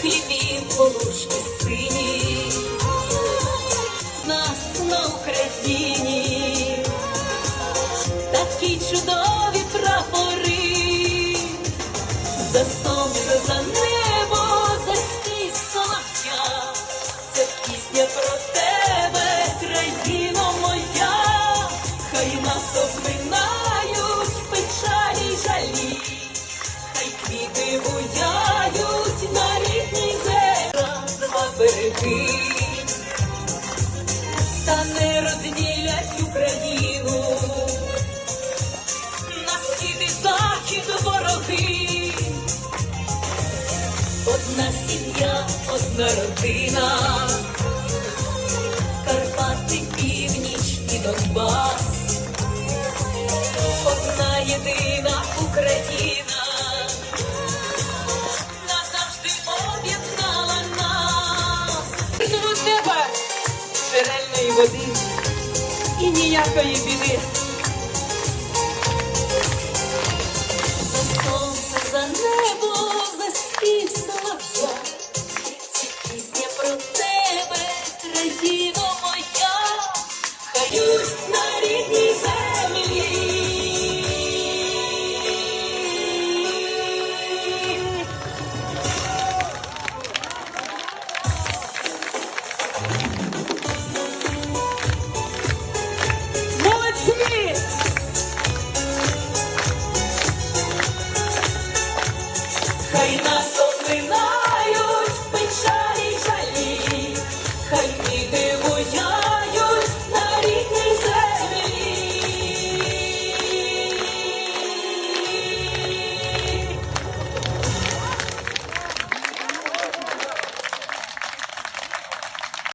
хлібі полушки сині, нас на Україні, такі чудові прапори, за сонце, за небо, за спів солов'я, це про тебе, країно моя, хай нас обминають печалі жалі, хай квіти буя. Береги, та не розділять Україну. На схід і захід вороги. Одна сім'я, одна родина, Карпати, північ і Донбас, одна єдина джерельної води і ніякої біди. За сонце, за небо, за спів солов'я, ця пісня про тебе, країна моя, хаюсь на рідній землі. kaina